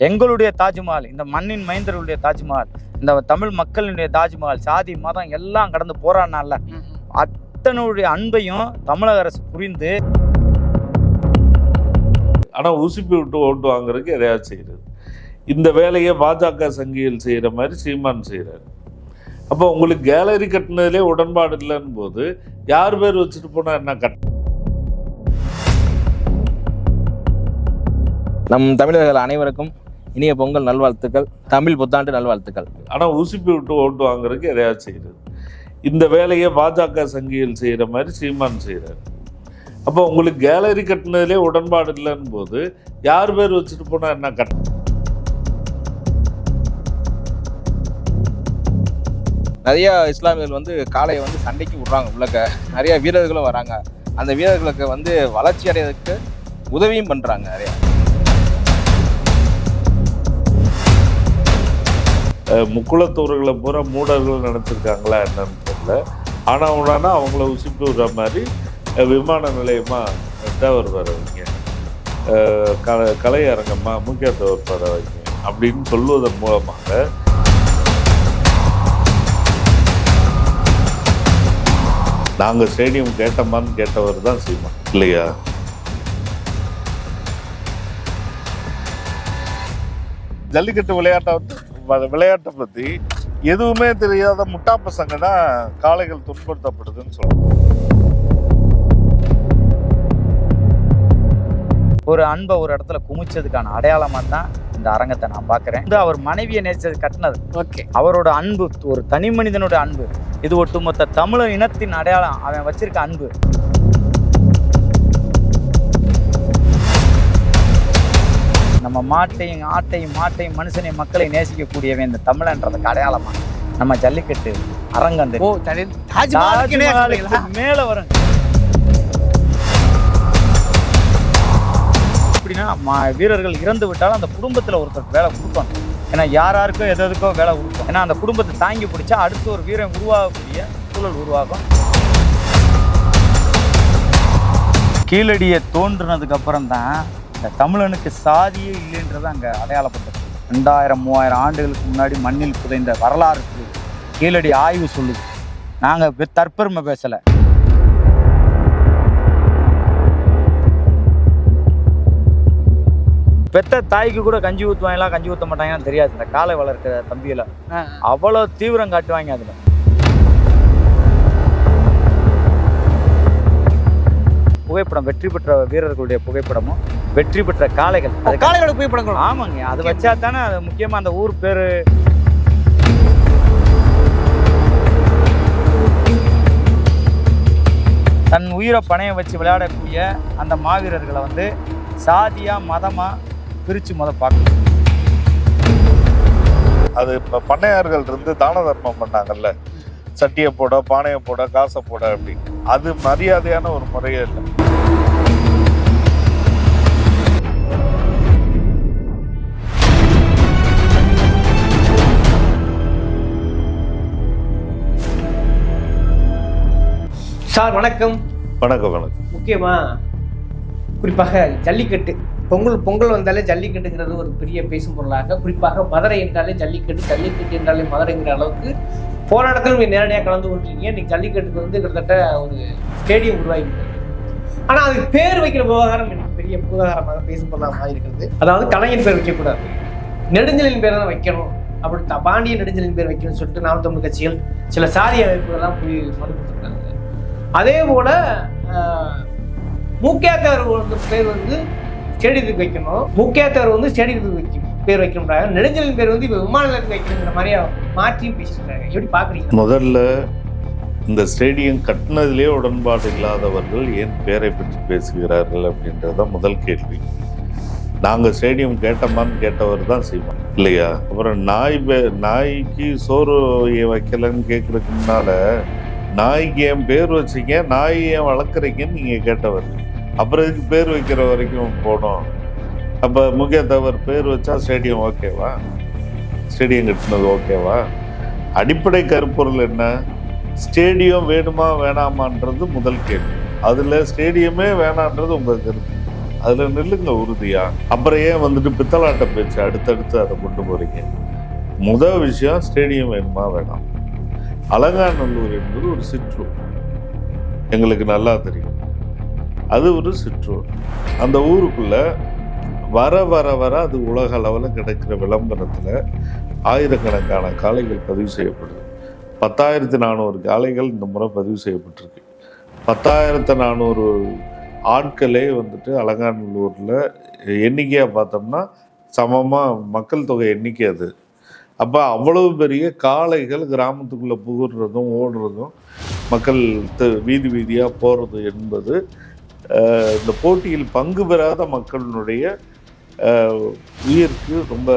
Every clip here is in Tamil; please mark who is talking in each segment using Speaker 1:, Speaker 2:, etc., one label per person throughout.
Speaker 1: எங்களுடைய தாஜ்மஹால் இந்த மண்ணின் மைந்தர்களுடைய தாஜ்மஹால் இந்த தமிழ் மக்களினுடைய தாஜ்மஹால் சாதி மதம் எல்லாம் கடந்து போராடினால அத்தனுடைய அன்பையும் தமிழக அரசு புரிந்து
Speaker 2: ஆனால் உசுப்பி விட்டு ஓட்டு வாங்குறதுக்கு எதையாவது செய்கிறது இந்த வேலையை பாஜக சங்கிகள் செய்கிற மாதிரி சீமான் செய்கிறாரு அப்போ உங்களுக்கு கேலரி கட்டினதுலே உடன்பாடு இல்லைன்னு போது யார் பேர் வச்சுட்டு போனால் என்ன கட்ட
Speaker 3: நம் தமிழர்கள் அனைவருக்கும் இனிய பொங்கல் நல்வாழ்த்துக்கள் தமிழ் புத்தாண்டு நல்வாழ்த்துக்கள்.
Speaker 2: ஆனால் உசுப்பி விட்டு ஓட்டு வாங்குறதுக்கு எதையாவது செய்கிறது இந்த வேலையை பாஜக சங்கிகள் செய்கிற மாதிரி சீமான் செய்கிறாரு அப்போ உங்களுக்கு கேலரி கட்டினதுலே உடன்பாடு இல்லைன்னு போது யார் பேர் வச்சுட்டு போனால் என்ன கட்ட
Speaker 3: நிறைய இஸ்லாமியர்கள் வந்து காளையை வந்து சண்டைக்கு விடுறாங்க உள்ளக்க. நிறைய வீரர்களும் வராங்க. அந்த வீரர்களுக்கு வந்து வளர்ச்சி அடைவதற்கு உதவியும் பண்றாங்க நிறைய.
Speaker 2: முக்குளத்தூர்களை பூரா மூடர்கள் நினச்சிருக்காங்களா என்னன்னு தெரியல. ஆனால் உடானா அவங்கள உசுப்பி விடுற மாதிரி விமான நிலையமாக தேவர் வர வைங்க அஹ் கலை கலையரங்கம்மா முக்கியத்துவர் வர வைங்க அப்படின்னு சொல்வதன் மூலமாக நாங்கள் ஸ்டேடியம் கேட்டோமான்னு கேட்டவர் தான் சீமா இல்லையா? ஜல்லிக்கட்டு விளையாட்டை வந்து விளையாட்டை பற்றி எதுவுமே தெரியாத முட்டா பசங்க தான் காளைகள் துன்புறுத்தப்படுதுன்னு சொல்லுவாங்க
Speaker 1: ஒரு அன்பை ஒரு இடத்துல குமிச்சதுக்கான அடையாளமா தான் இந்த அரங்கத்தை நான் பார்க்குறேன். இது அவர் மனைவியை நேசிச்சது கட்டினது.
Speaker 4: ஓகே.
Speaker 1: அவரோட அன்பு ஒரு தனி மனிதனோட அன்பு. இது ஒட்டுமொத்த தமிழர் இனத்தின் அடையாளம். அவன் வச்சிருக்க அன்பு. நம்ம மாட்டையும் ஆட்டையும் மாட்டையும் மனுஷனையும் மக்களை நேசிக்கக்கூடியவன் இந்த தமிழன்றதுக்கு அடையாளமா? நம்ம ஜல்லிக்கட்டு அரங்கம்
Speaker 4: ஓ?
Speaker 1: மேல வரும். எப்படின்னா வீரர்கள் இறந்து விட்டாலும் அந்த குடும்பத்துல ஒருத்தருக்கு வேலை கொடுக்கணும். ஏன்னா யார் யாருக்கோ எது எதுக்கோ வேலை கொடுக்கும். ஏன்னா அந்த குடும்பத்தை தாங்கி பிடிச்சா அடுத்து ஒரு வீரன் உருவாகக்கூடிய சூழல் உருவாகும். கீழடியை தோன்றுனதுக்கு அப்புறம் தான் இந்த தமிழனுக்கு சாதியே இல்லைன்றது அங்கே அடையாளப்பட்டது ரெண்டாயிரம் மூவாயிரம் ஆண்டுகளுக்கு முன்னாடி மண்ணில் புதைந்த வரலாறு. கீழடி ஆய்வு சொல்லுது. நாங்கள் தற்பெருமை பேசலை. பெத்த தாய்க்கு கூட கஞ்சி ஊற்றுவாங்களா கஞ்சி ஊற்ற மாட்டாங்கன்னு தெரியாது. இந்த காலை வளர்க்கிற தம்பியில அவ்வளோ தீவிரம் காட்டுவாங்க அதில். புகைப்படம் வெற்றி பெற்ற வீரர்களுடைய புகைப்படமும் வெற்றி பெற்ற காளைகள். அது
Speaker 4: காளைகளோட புகைப்படங்கள்?
Speaker 1: ஆமாங்க அது வச்சா தானே அது முக்கியமாக அந்த ஊர் பேர்? தன் உயிரை பணையம் வச்சு விளையாடக்கூடிய அந்த மாவீரர்களை வந்து சாதியா மதமா பிரித்து முத பார்க்கணும்.
Speaker 2: அது இப்போ பண்ணையார்கள் இருந்து தான தர்மம் பண்ணாங்கல்ல? சட்டியை போட பானையை போட காசை போட அப்படின்னு அது மரியாதையான ஒரு முறையே இல்லை.
Speaker 4: சார் வணக்கம்.
Speaker 2: வணக்கம் வணக்கம்.
Speaker 4: முக்கியமா குறிப்பாக ஜல்லிக்கட்டு. பொங்கல் பொங்கல் வந்தாலே ஜல்லிக்கட்டுங்கிறது ஒரு பெரிய பேசும் பொருளாக குறிப்பாக மதுரை என்றாலே ஜல்லிக்கட்டு ஜல்லிக்கட்டு என்றாலே மதுரைங்கிற அளவுக்கு போராட்டத்தில் நீங்கள் நேரடியாக கலந்து கொண்டிருக்கீங்க. இன்னைக்கு ஜல்லிக்கட்டுக்கு வந்து கிட்டத்தட்ட ஒரு ஸ்டேடியம் உருவாகிட்டு ஆனால் அதுக்கு பேர் வைக்கிற விவகாரம் எனக்கு பெரிய விவகாரமாக பேசும் பொருளாக இருக்கிறது அதாவது கலைஞர் பேர் வைக்கக்கூடாது. நெடுஞ்சலின் பேர் தான் வைக்கணும். அப்படி த- பாண்டிய நெடுஞ்சலின் பேர் வைக்கணும்னு சொல்லிட்டு நாம் தமிழ் கட்சிகள் சில சாதி அமைப்புகள்லாம் போய் மனு கொடுத்துருக்காங்க. அதே போல் முக்கியத்தவர் வந்து பேர் வந்து ஸ்டேடியத்துக்கு வைக்கணும். முக்கியத்தவர் வந்து ஸ்டேடியத்துக்கு வைக்கணும். பேர் வைக்கணும்ன்றாங்க. நெடுஞ்சலின் பேர் வந்து இப்போ விமான நிலையத்துக்கு வைக்கணுங்கிற மாதிரி மாற்றியும் பேசியிருக்காங்க. எப்படி பார்க்குறீங்க?
Speaker 2: முதல்ல இந்த ஸ்டேடியம் கட்டினதிலே உடன்பாடு இல்லாதவர்கள் ஏன் பேரை பற்றி பேசுகிறார்கள் அப்படின்றது தான் முதல் கேள்வி. நாங்கள் ஸ்டேடியம் கேட்டோமான்னு கேட்டவர் தான் செய்வோம் இல்லையா? அப்புறம் நாய் பே- நாய்க்கு சோறு வைக்கலைன்னு வைக்கலன்னு கேட்கறதுக்கு முன்னால நாய்க்கு ஏன் பேர் வச்சீங்க? நாய் ஏன் வளர்க்குறீங்கன்னு நீங்கள் கேட்டவர். அப்புறம் இதுக்கு பேர் வைக்கிற வரைக்கும் போனோம்? அப்போ முக்கியத்தவர் பேர் வச்சா ஸ்டேடியம் ஓகேவா? ஸ்டேடியம் கட்டினது ஓகேவா? அடிப்படை கருப்பொருள் என்ன? ஸ்டேடியம் வேணுமா வேணாமான்றது முதல் கேள்வி. அதில் ஸ்டேடியமே வேணான்றது உங்கள் கருத்து. அதில் நில்லுங்க உறுதியா. அப்புறம் ஏன் வந்துட்டு பித்தலாட்ட பேச்சு அடுத்தடுத்து அதை கொண்டு போறீங்க? முதல் விஷயம் ஸ்டேடியம் வேணுமா வேணாம். அலங்காநல்லூர் என்பது ஒரு சிற்றூர். எங்களுக்கு நல்லா தெரியும். அது ஒரு சிற்றூர். அந்த ஊருக்குள்ள வர வர வர அது உலக அளவில் கிடைக்கிற விளம்பரத்தில் ஆயிரக்கணக்கான காளைகள் பதிவு செய்யப்படுது. பத்தாயிரத்தி நானூறு காளைகள் இந்த முறை பதிவு செய்யப்பட்டிருக்கு. பத்தாயிரத்து நானூறு ஆட்களே வந்துட்டு அலங்காநல்லூரில் எண்ணிக்கையாக பார்த்தோம்னா சமமாக மக்கள் தொகை எண்ணிக்கை அது. அப்போ அவ்வளவு பெரிய காளைகள் கிராமத்துக்குள்ளே புகுறதும் ஓடுறதும் மக்கள் த- வீதி வீதியாக போகிறது என்பது இந்த போட்டியில் பங்கு பெறாத மக்களினுடைய உயிருக்கு ரொம்ப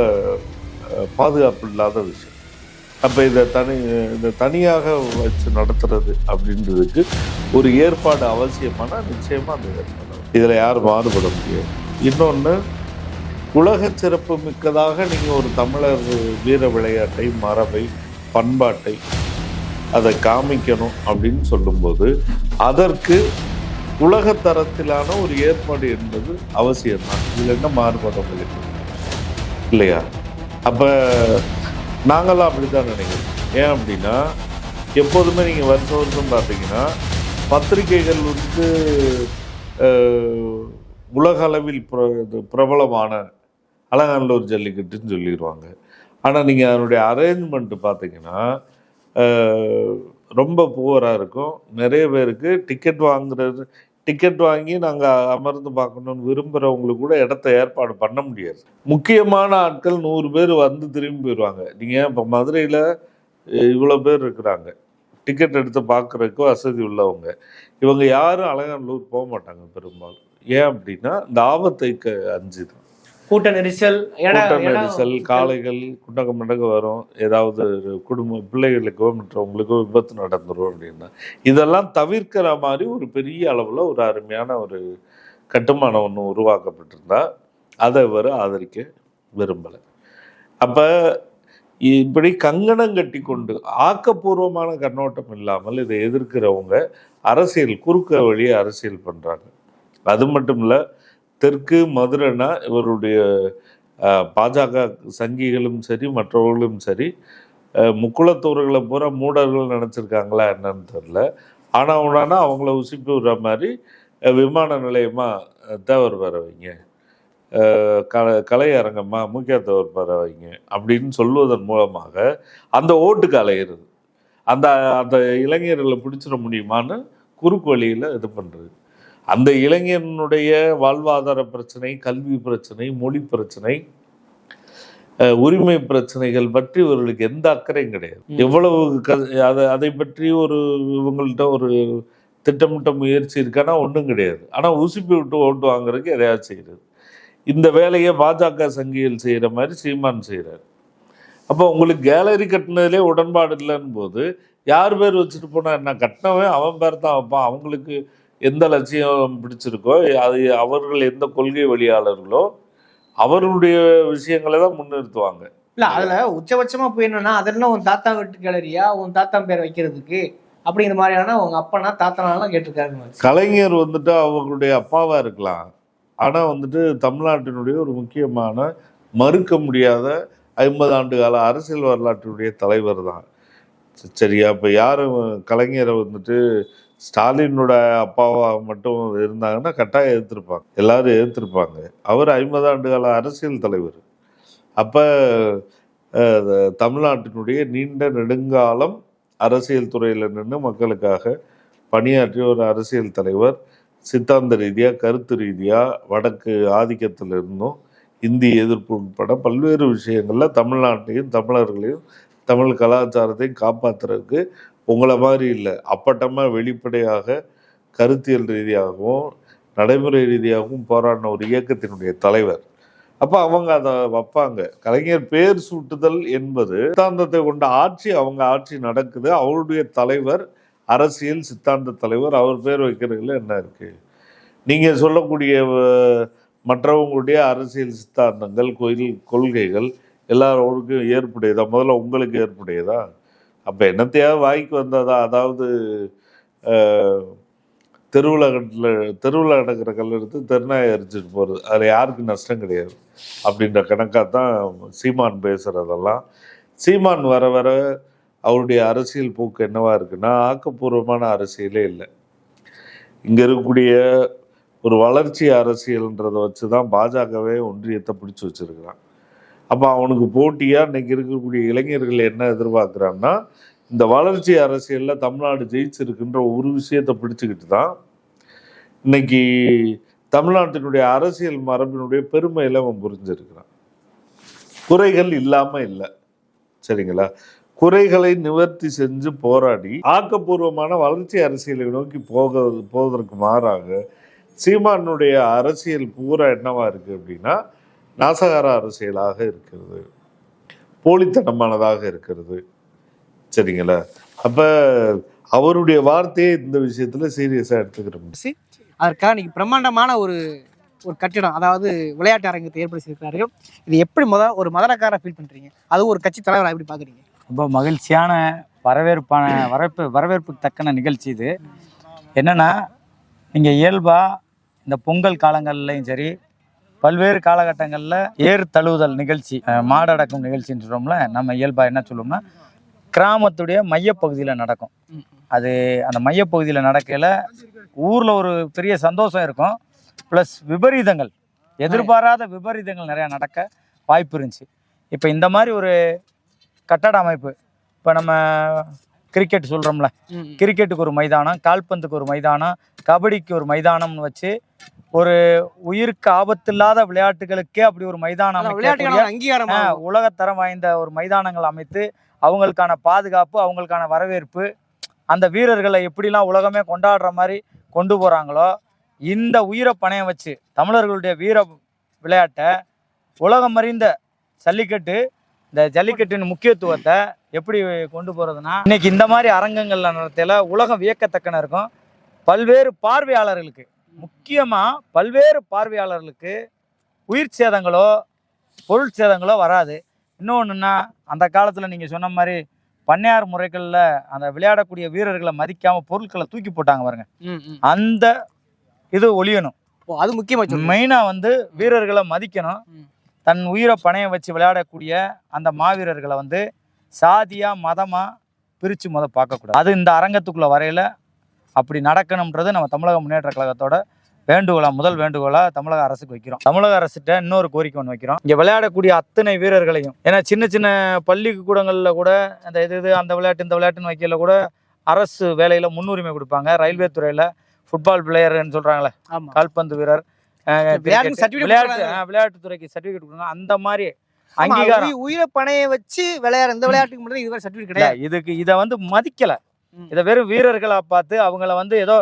Speaker 2: பாதுகாப்பு இல்லாத விஷயம். அப்போ இதை தனி இந்த தனியாக வச்சு நடத்துறது அப்படின்றதுக்கு ஒரு ஏற்பாடு அவசியமான நிச்சயமாக அந்த ஏற்பாடு இதில் யாரும் மாறுபட முடியாது. இன்னொன்று உலக சிறப்பு மிக்கதாக நீங்கள் ஒரு தமிழர் வீர விளையாட்டை மரபை பண்பாட்டை அதை காமிக்கணும் அப்படின்னு சொல்லும்போது அதற்கு உலக தரத்திலான ஒரு ஏற்பாடு என்பது அவசியம்தான். இதில் என்ன மாறுபட முடியும் இல்லையா? அப்போ நாங்களாம் அப்படி தான் நினைக்கிறோம். ஏன் அப்படின்னா எப்போதுமே நீங்கள் வருஷம் வருஷம் பார்த்தீங்கன்னா பத்திரிகைகள் வந்து உலக அளவில் பிர இது பிரபலமான அலங்காநல்லூர் ஜல்லிக்கட்டுன்னு சொல்லிடுவாங்க. ஆனால் நீங்கள் அதனுடைய அரேஞ்ச்மெண்ட்டு பார்த்தீங்கன்னா ரொம்ப புவராக இருக்கும். நிறைய பேருக்கு டிக்கெட் வாங்குறது டிக்கெட் வாங்கி நாங்கள் அமர்ந்து பார்க்கணும்னு விரும்புகிறவங்களுக்கு கூட இடத்த ஏற்பாடு பண்ண முடியாது. முக்கியமான ஆட்கள் நூறு பேர் வந்து திரும்பி போயிடுவாங்க. நீங்கள் இப்போ மதுரையில் இவ்வளோ பேர் இருக்கிறாங்க. டிக்கெட் எடுத்து பார்க்குறதுக்கு வசதி உள்ளவங்க. இவங்க யாரும் அலங்காநல்லூர் போக மாட்டாங்க பெரும்பாலும். ஏன் அப்படின்னா இந்த ஆபத்தை க அஞ்சு தான்
Speaker 4: கூட்ட நெரிசல்
Speaker 2: கூட்ட நெரிசல் காளைகள் குண்டக மண்டக வரும். ஏதாவது குடும்ப பிள்ளைகளுக்கோ மற்றவங்களுக்கோ விபத்து நடந்துரும் அப்படின்னா இதெல்லாம் தவிர்க்கிற மாதிரி ஒரு பெரிய அளவில் ஒரு அருமையான ஒரு கட்டுமானம் ஒன்று உருவாக்கப்பட்டிருந்தா அதை இவர் ஆதரிக்க விரும்பலை. அப்போ இப்படி கங்கணம் கட்டி கொண்டு ஆக்கப்பூர்வமான கண்ணோட்டம் இல்லாமல் இதை எதிர்க்கிறவங்க அரசியல் குறுக்க வழியே அரசியல் பண்ணுறாங்க அது மட்டும் இல்லை தெற்கு மதுரைனா இவருடைய பாஜக சங்கிகளும் சரி மற்றவர்களும் சரி முக்குளத்தூர்களை பூரா மூடர்கள் நினச்சிருக்காங்களா என்னன்னு தெரில ஆனால் உடனே அவங்கள உசிப்பி விடுற மாதிரி விமான நிலையமாக தேவர் பறவைங்க க கலை முக்கிய தேவர் பறவைங்க அப்படின்னு சொல்வதன் மூலமாக அந்த ஓட்டுக்கு அலையிறது அந்த அந்த இளைஞர்களை பிடிச்சிட முடியுமான்னு குறுக்கு வழியில் இது பண்ணுறது அந்த இளைஞனுடைய வாழ்வாதார பிரச்சனை கல்வி பிரச்சனை மொழி பிரச்சனை உரிமை பிரச்சனைகள் பற்றி இவர்களுக்கு எந்த அக்கறையும் கிடையாது. எவ்வளவு க அதை அதை பற்றி ஒரு இவங்கள்ட்ட ஒரு திட்டமிட்ட முயற்சி இருக்கான்னா ஒன்றும் கிடையாது. ஆனால் உசுப்பி விட்டு ஓட்டு வாங்குறதுக்கு எதையாவது செய்கிறது இந்த வேலையை பாஜக சங்கிகள் செய்கிற மாதிரி சீமான் செய்கிறார் அப்போ உங்களுக்கு கேலரி கட்டினதுலே உடன்பாடு இல்லைன்னு போது யார் பேர் வச்சுட்டு போனா என்ன கட்டினவன்? அவன் பேர் தான் வைப்பான். அவங்களுக்கு எந்த லட்சியம் பிடிச்சிருக்கோ அது அவர்கள் எந்த கொள்கை வழியாளர்களோ அவர்களுடைய விஷயங்களை தான் முன்னிறுத்துவாங்க.
Speaker 4: இல்ல அதுல உச்சபட்சமா போயிடணும்னா அதெல்லாம் உன் தாத்தா வீட்டு கேலரியா? உன் தாத்தா பேர் வைக்கிறதுக்கு? அப்படிங்கிற மாதிரியான உங்க அப்பனா தாத்தனாலாம் கேட்டிருக்காரு
Speaker 2: கலைஞர் வந்துட்டு அவங்களுடைய அப்பாவா இருக்கலாம். ஆனா வந்துட்டு தமிழ்நாட்டினுடைய ஒரு முக்கியமான மறுக்க முடியாத ஐம்பது ஆண்டு கால அரசியல் வரலாற்றினுடைய தலைவர் தான். சரியா இப்போ யாரும் கலைஞரை வந்துட்டு ஸ்டாலினோட அப்பாவா மட்டும் இருந்தாங்கன்னா கட்டாயம் எதிர்த்திருப்பாங்க. எல்லாரும் எதிர்த்திருப்பாங்க. அவர் ஐம்பது ஆண்டு கால அரசியல் தலைவர். அப்போ தமிழ்நாட்டினுடைய நீண்ட நெடுங்காலம் அரசியல் துறையில் நின்று மக்களுக்காக பணியாற்றிய ஒரு அரசியல் தலைவர். சித்தாந்த ரீதியாக கருத்து ரீதியாக வடக்கு ஆதிக்கத்தில் இருந்தும் இந்தி எதிர்ப்பு உட்பட பல்வேறு விஷயங்களில் தமிழ்நாட்டையும் தமிழர்களையும் தமிழ் கலாச்சாரத்தையும் காப்பாற்றுறதுக்கு உங்களை மாதிரி இல்லை. அப்பட்டமாக வெளிப்படையாக கருத்தியல் ரீதியாகவும் நடைமுறை ரீதியாகவும் போராடின ஒரு இயக்கத்தினுடைய தலைவர். அப்போ அவங்க அதை வைப்பாங்க. கலைஞர் பேர் சூட்டுதல் என்பது சித்தாந்தத்தை கொண்ட ஆட்சி அவங்க ஆட்சி நடக்குது. அவருடைய தலைவர் அரசியல் சித்தாந்த தலைவர் அவர் பேர் வைக்கிறதுல என்ன இருக்குது நீங்கள் சொல்லக்கூடிய மற்றவங்களுடைய அரசியல் சித்தாந்தங்கள் கோயில் கொள்கைகள் எல்லாரோருக்கும் ஏற்புடையதா? முதல்ல உங்களுக்கு ஏற்புடையதா? அப்போ என்னத்தையாவது வாய்க்கு வந்ததா? அதாவது தெருவுலகத்தில் தெருவில் தெருவில் நடக்கிற கல் எடுத்து தெருநாயை எரிச்சிட்டு போகிறது அதில் யாருக்கு நஷ்டம் கிடையாது. அப்படின்ற கணக்காக தான் சீமான் பேசுகிறதெல்லாம் சீமான் வர வர அவருடைய அரசியல் போக்கு என்னவா இருக்குன்னா ஆக்கப்பூர்வமான அரசியலே இல்லை. இங்கே இருக்கக்கூடிய ஒரு வளர்ச்சி அரசியல்ன்றதை வச்சு தான் பாஜகவே ஒன்றியத்தை பிடிச்சி வச்சிருக்கிறான். அப்போ அவனுக்கு போட்டியாக இன்றைக்கி இருக்கக்கூடிய இளைஞர்கள் என்ன எதிர்பார்க்குறான்னா இந்த வளர்ச்சி அரசியலில் தமிழ்நாடு ஜெயிச்சிருக்குன்ற ஒரு விஷயத்தை பிடிச்சிக்கிட்டு தான் இன்னைக்கு தமிழ்நாட்டினுடைய அரசியல் மரபினுடைய பெருமையில அவன் புரிஞ்சிருக்கிறான். குறைகள் இல்லாமல் இல்லை. சரிங்களா? குறைகளை நிவர்த்தி செஞ்சு போராடி ஆக்கப்பூர்வமான வளர்ச்சி அரசியலை நோக்கி போக போவதற்கு மாறாக சீமானுடைய அரசியல் பூரா என்னவா இருக்குது அப்படின்னா நாசகார அரசியலாக இருக்கிறது. போலித்தனமானதாக இருக்கிறது. சரிங்களா? அப்ப அவருடைய வார்த்தையே இந்த விஷயத்துல சீரியஸா எடுத்துக்கிறோம்
Speaker 4: அதற்காக இன்னைக்கு பிரம்மாண்டமான ஒரு ஒரு கட்டிடம் அதாவது விளையாட்டு அரங்கத்தை ஏற்படுத்தியிருக்கிறார்கள். இது எப்படி முத ஒரு மதரக்கார ஃபீல் பண்றீங்க? அதுவும் ஒரு கட்சி தலைவரா எப்படி பாக்குறீங்க?
Speaker 1: ரொம்ப மகிழ்ச்சியான வரவேற்பான வரவேற்பு வரவேற்புக்கு தக்கன நிகழ்ச்சி இது. என்னன்னா நீங்கள் இயல்பாக இந்த பொங்கல் காலங்கள்லையும் சரி பல்வேறு காலகட்டங்களில் ஏர் தழுவுதல் நிகழ்ச்சி மாடடக்கும் நிகழ்ச்சின்னு சொல்கிறோம்ல நம்ம இயல்பாக என்ன சொல்லுவோம்னா கிராமத்துடைய மையப்பகுதியில் நடக்கும். அது அந்த மையப்பகுதியில் நடக்கையில் ஊரில் ஒரு பெரிய சந்தோஷம் இருக்கும். ப்ளஸ் விபரீதங்கள் எதிர்பாராத விபரீதங்கள் நிறையா நடக்க வாய்ப்பு இருந்துச்சு. இப்போ இந்த மாதிரி ஒரு கட்டட அமைப்பு இப்போ நம்ம கிரிக்கெட் சொல்கிறோம்ல கிரிக்கெட்டுக்கு ஒரு மைதானம் கால்பந்துக்கு ஒரு மைதானம் கபடிக்கு ஒரு மைதானம்னு வச்சு ஒரு உயிருக்கு ஆபத்தில்லாத விளையாட்டுகளுக்கே அப்படி ஒரு மைதானம்
Speaker 4: அங்கீகாரம்
Speaker 1: உலகத்தரம் வாய்ந்த ஒரு மைதானங்கள் அமைத்து அவங்களுக்கான பாதுகாப்பு அவங்களுக்கான வரவேற்பு அந்த வீரர்களை எப்படிலாம் உலகமே கொண்டாடுற மாதிரி கொண்டு போகிறாங்களோ இந்த உயிரை பணையம் வச்சு தமிழர்களுடைய வீர விளையாட்டை உலகம் அறிந்த ஜல்லிக்கட்டு இந்த ஜல்லிக்கட்டின் முக்கியத்துவத்தை எப்படி கொண்டு போகிறதுனா இன்னைக்கு இந்த மாதிரி அரங்கங்களில் நடத்தையில் உலகம் வியக்கத்தக்கன இருக்கும். பல்வேறு பார்வையாளர்களுக்கு முக்கியமாக பல்வேறு பார்வையாளர்களுக்கு உயிர் சேதங்களோ பொருள் சேதங்களோ வராது. இன்னொன்றுன்னா அந்த காலத்தில் நீங்கள் சொன்ன மாதிரி பண்ணையார் முறைகளில் அந்த விளையாடக்கூடிய வீரர்களை மதிக்காமல் பொருட்களை தூக்கி போட்டாங்க பாருங்க. அந்த இது ஒழியணும்.
Speaker 4: அது முக்கியமா சொல்லுங்க
Speaker 1: மெயினாக வந்து வீரர்களை மதிக்கணும். தன் உயிரை பணையம் வச்சு விளையாடக்கூடிய அந்த மாவீரர்களை வந்து சாதியாக மதமாக பிரித்து முத பார்க்கக்கூடாது. அது இந்த அரங்கத்துக்குள்ளே வரையில் அப்படி நடக்கணுன்றது நம்ம தமிழக முன்னேற்ற கழகத்தோட வேண்டுகோளா முதல் வேண்டுகோளா தமிழக அரசுக்கு வைக்கிறோம். தமிழக அரசுகிட்ட இன்னொரு கோரிக்கை ஒன்று வைக்கிறோம். இங்கே விளையாடக்கூடிய அத்தனை வீரர்களையும் ஏன்னா சின்ன சின்ன பள்ளி கூடங்களில் கூட அந்த இது இது அந்த விளையாட்டு இந்த விளையாட்டுன்னு வைக்கல கூட அரசு வேலையில் முன்னுரிமை கொடுப்பாங்க. ரயில்வே துறையில் ஃபுட்பால் பிளேயர்னு சொல்கிறாங்களே கால்பந்து வீரர். விளையாட்டு விளையாட்டுத்துறைக்கு சர்டிஃபிகேட் கொடுங்க அந்த மாதிரி அங்கீகாரம்.
Speaker 4: உயி- உயிரை பணைய வச்சு விளையாட இந்த விளையாட்டுக்கு மட்டும் இதுவரை சர்டிஃபிகேட் கிடையாது.
Speaker 1: இதுக்கு இதை வந்து மதிக்கல. இதை வெறும் வீரர்களா பார்த்து அவங்கள வந்து ஏதோ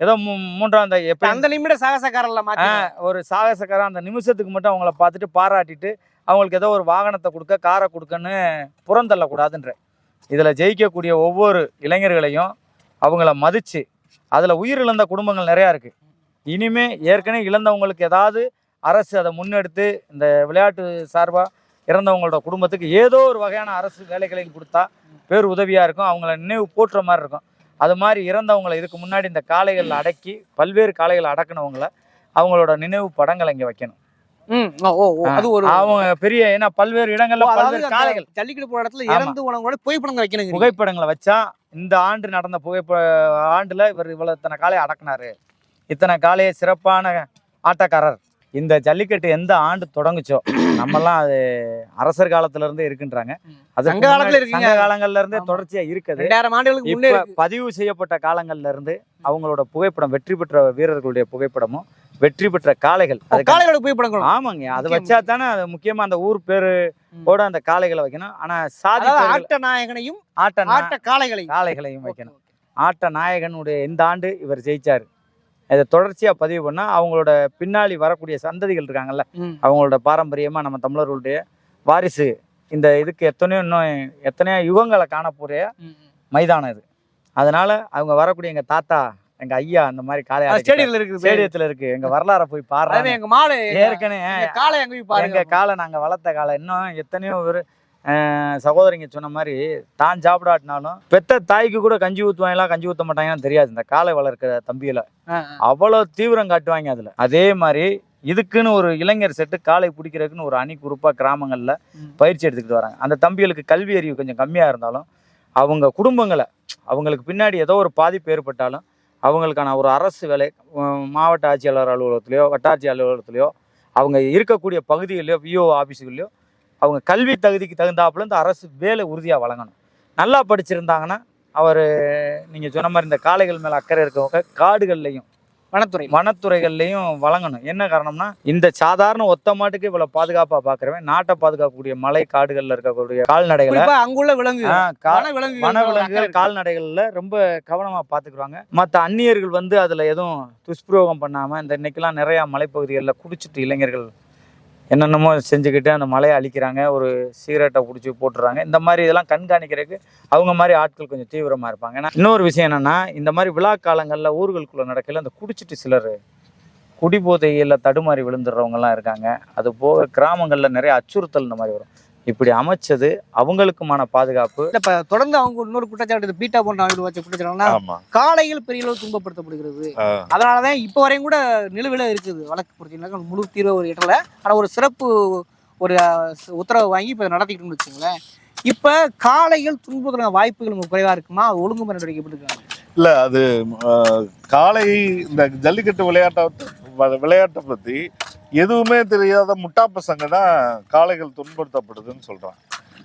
Speaker 1: ஏதோ மூன்றாம் எப்ப
Speaker 4: அந்த நிமிட சாகசக்காரர்ல மாத்தி
Speaker 1: ஒரு சாகசக்காரன் அந்த நிமிஷத்துக்கு மட்டும் அவங்கள பார்த்துட்டு பாராட்டிட்டு அவங்களுக்கு ஏதோ ஒரு வாகனத்தை கொடுக்க காரை கொடுக்கன்னு புறந்தள்ளக்கூடாதுன்ற. இதில் ஜெயிக்கக்கூடிய ஒவ்வொரு இளைஞர்களையும் அவங்கள மதித்து அதில் உயிரிழந்த குடும்பங்கள் நிறையா இருக்குது இனிமே ஏற்கனவே இழந்தவங்களுக்கு ஏதாவது அரசு அதை முன்னெடுத்து இந்த விளையாட்டு சார்பாக இறந்தவங்களோட குடும்பத்துக்கு ஏதோ ஒரு வகையான அரசு வேலைகளையும் கொடுத்தா பேர் உதவியாக இருக்கும். அவங்கள நினைவு போற்றுற மாதிரி இருக்கும். அது மாதிரி இறந்தவங்களை இதுக்கு முன்னாடி இந்த காளைகளில் அடக்கி பல்வேறு காளைகளை அடக்குனவங்கள அவங்களோட நினைவு படங்களை இங்கே வைக்கணும். அவங்க பெரிய ஏன்னா பல்வேறு இடங்கள்ல பல்வேறு காளைகள்.
Speaker 4: ஜல்லிக்கட்டு போற இடத்துல. இறந்து உணவோட புகைப்படங்கள் வைக்கணும்
Speaker 1: புகைப்படங்களை வச்சா இந்த ஆண்டு நடந்த புகைப்ப ஆண்டுல இவர் இவ்வளவு காளையை அடக்குனாரு. இத்தனை காளையை சிறப்பான ஆட்டக்காரர் இந்த ஜல்லிக்கட்டு எந்த ஆண்டு தொடங்குச்சோ நம்மலாம் அது அரசர் காலத்துல இருந்தே இருக்குன்றாங்க. அதுக்கு
Speaker 4: சங்க காலத்துல.
Speaker 1: சங்க காலங்கள்ல இருந்தே. தொடர்ச்சியா இருக்குது
Speaker 4: ரெண்டாயிரம் ஆண்டுகளுக்கு முன்னே.
Speaker 1: பதிவு செய்யப்பட்ட காலங்கள்ல இருந்து அவங்களோட புகைப்படம் வெற்றி பெற்ற வீரர்களுடைய புகைப்படமும் வெற்றி பெற்ற காளைகள் அதுக்கு
Speaker 4: காளைகளோட புகைப்படங்களும்
Speaker 1: ஆமாங்க அது. வச்சா தானே அது முக்கியமா அந்த ஊர் பேரு ஓட அந்த காளைகளை வைக்கணும் ஆனா சாதி
Speaker 4: ஆட்ட நாயகனையும்
Speaker 1: ஆட்ட
Speaker 4: ஆட்ட காளைகளையும்
Speaker 1: காளைகளையும் வைக்கணும் ஆட்ட நாயகனுடைய இந்த ஆண்டு இவர் ஜெயிச்சாரு இதை தொடர்ச்சியா பதிவு பண்ணா அவங்களோட பின்னாடி வரக்கூடிய சந்ததிகள் இருக்காங்கல்ல. அவங்களோட பாரம்பரியமா நம்ம தமிழர்களுடைய வாரிசு இந்த இதுக்கு எத்தனையோ இன்னும் எத்தனையோ யுகங்களை
Speaker 4: ம்.
Speaker 1: மைதானம் இது. அதனால அவங்க வரக்கூடிய எங்க தாத்தா எங்க ஐயா அந்த மாதிரி காளை
Speaker 4: அது ஸ்டேடியம்ல இருக்குது
Speaker 1: ஸ்டேடியத்துல இருக்கு. எங்க வரலாற போய் பாடுறாங்க.
Speaker 4: எங்க மாடு
Speaker 1: ஏற்கனவே
Speaker 4: எங்க காளை அங்க போய்
Speaker 1: எங்க
Speaker 4: பாருங்க
Speaker 1: காலை நாங்க வளர்த்த காலை இன்னும் எத்தனையோ ஒரு சகோதரிங்க சொன்ன மாதிரி தான் சாப்பிடாட்டினாலும் பெத்த தாய்க்கு கூட கஞ்சி ஊற்றுவாங்களா கஞ்சி ஊற்ற மாட்டாங்கன்னு தெரியாது. இந்த காளை வளர்க்கிற தம்பியில. அவ்வளோ தீவிரம் காட்டுவாங்க அதில். அதே மாதிரி இதுக்குன்னு ஒரு இளைஞர் செட்டு காளை பிடிக்கிறதுக்குன்னு ஒரு அணி குறிப்பாக கிராமங்களில். பயிற்சி எடுத்துக்கிட்டு வராங்க. அந்த தம்பிகளுக்கு கல்வி அறிவு கொஞ்சம் கம்மியாக இருந்தாலும் அவங்க குடும்பங்களை அவங்களுக்கு பின்னாடி ஏதோ ஒரு பாதிப்பு ஏற்பட்டாலும் அவங்களுக்கான ஒரு அரசு வேலை மாவட்ட ஆட்சியாளர் அலுவலகத்திலையோ வட்டாட்சி அலுவலகத்திலையோ அவங்க இருக்கக்கூடிய பகுதிகளிலையோ விஓ ஆஃபீஸுகள்லையோ அவங்க கல்வி தகுதிக்கு தகுந்தாப்புல இந்த அரசு வேலை உறுதியாக வழங்கணும். நல்லா படிச்சிருந்தாங்கன்னா அவர் நீங்கள் சொன்ன மாதிரி இந்த காளைகள் மேலே அக்கறை இருக்கவங்க காடுகள்லையும்
Speaker 4: வனத்துறை.
Speaker 1: வனத்துறைகள்லையும் வழங்கணும். என்ன காரணம்னா இந்த சாதாரண ஒத்த மாட்டுக்கு இவ்வளவு பாதுகாப்பா பாக்குறவன் நாட்டை பாதுகாக்கக்கூடிய மலை காடுகள்ல இருக்கக்கூடிய கால்நடைகளை
Speaker 4: அங்குள்ள விலங்கு வன விலங்குகள்.
Speaker 1: கால்நடைகள்ல ரொம்ப கவனமா பாத்துக்குறாங்க மற்ற அந்நியர்கள் வந்து அதுல எதுவும் துஷ்பிரயோகம் பண்ணாம இந்த இன்னைக்கெல்லாம் நிறைய மலைப்பகுதிகளில் குடிச்சிட்டு இளைஞர்கள் என்னென்னமோ செஞ்சுக்கிட்டு அந்த மலையை அழிக்கிறாங்க ஒரு சிகரெட்டை பிடிச்சி போட்டுறாங்க. இந்த மாதிரி இதெல்லாம் கண்காணிக்கிறதுக்கு அவங்க மாதிரி ஆட்கள் கொஞ்சம் தீவிரமாக இருப்பாங்க. ஏன்னா இன்னொரு விஷயம் என்னென்னா இந்த மாதிரி விழா காலங்களில் ஊர்களுக்குள்ளே நடக்கல அந்த குடிச்சிட்டு சிலர் குடிபோதையில் தடுமாறி விழுந்துடுறவங்கலாம் இருக்காங்க. அது போக கிராமங்களில் நிறைய அச்சுறுத்தல் இந்த மாதிரி வரும். இப்படி அமைச்சது அவங்களுக்குமான பாதுகாப்பு.
Speaker 4: இப்ப தொடர்ந்து அவங்க இன்னொரு குற்றச்சாட்டு பீட்டா போன்ற அவங்க வச்ச குற்றச்சாட்டுனா காளைகள் பெரிய அளவு துன்பப்படுத்தப்படுகிறது. அதனாலதான் இப்போ வரையும் கூட நிலுவையில இருக்குது. வழக்கு பொறுத்தீங்கன்னா முழு தீர்வு ஒரு இடத்துல ஆனா ஒரு சிறப்பு ஒரு உத்தரவு வாங்கி இப்ப நடத்திக்கிட்டோம்னு வச்சுங்களேன் இப்ப காளைகள் துன்புறுத்துற வாய்ப்புகள் நமக்கு குறைவா இருக்குமா? அது ஒழுங்குமுறை நடவடிக்கை
Speaker 2: இல்ல அது காளை இந்த ஜல்லிக்கட்டு விளையாட்டை விளையாட்டை பத்தி எதுவுமே தெரியாத முட்டா பசங்க தான் காளைகள் துன்புறுத்தப்படுதுன்னு சொல்றாங்க.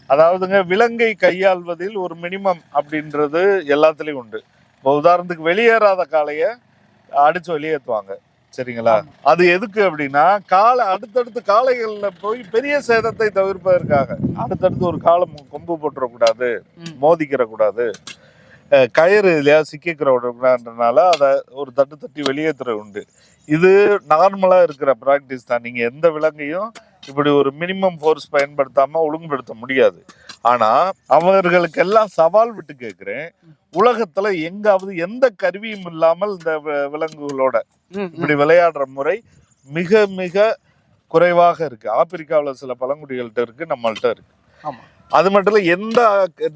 Speaker 2: அதாவதுங்க விலங்கை கையாள்வதில் ஒரு மினிமம் அப்படின்றது எல்லாத்துலயும் உண்டு. இப்போ உதாரணத்துக்கு வெளியேறாத காளைய அடிச்சு வெளியேற்றுவாங்க சரிங்களா? அது எதுக்கு அப்படின்னா காலை அடுத்தடுத்து காளைகள்ல போய் பெரிய சேதத்தை தவிர்ப்பதற்காக. அடுத்தடுத்து ஒரு காலம் கொம்பு போட்டுறக்கூடாது
Speaker 4: ம்.
Speaker 2: மோதிக்கிற கூடாது அஹ் கயிறு இல்லையா சிக்கிக்கிற விடக்கூடாதுன்றனால அதை ஒரு தட்டு தட்டி வெளியேற்றுற உண்டு. இது நார்மலா இருக்கிற ப்ராக்டிஸ் தான். நீங்க எந்த விலங்கையும் இப்படி ஒரு மினிமம் ஃபோர்ஸ் பயன்படுத்தாம ஒழுங்குபடுத்த முடியாது. ஆனா அவர்களுக்கெல்லாம் சவால் விட்டு கேட்கிறேன் உலகத்துல எங்காவது எந்த கருவியும் இல்லாமல் இந்த விலங்குகளோட இப்படி விளையாடுற முறை மிக மிக குறைவாக இருக்கு. ஆப்பிரிக்காவுல சில பழங்குடிகள்கிட்ட இருக்கு நம்மள்ட்ட இருக்கு.
Speaker 4: ஆமா.
Speaker 2: அது மட்டும் இல்ல எந்த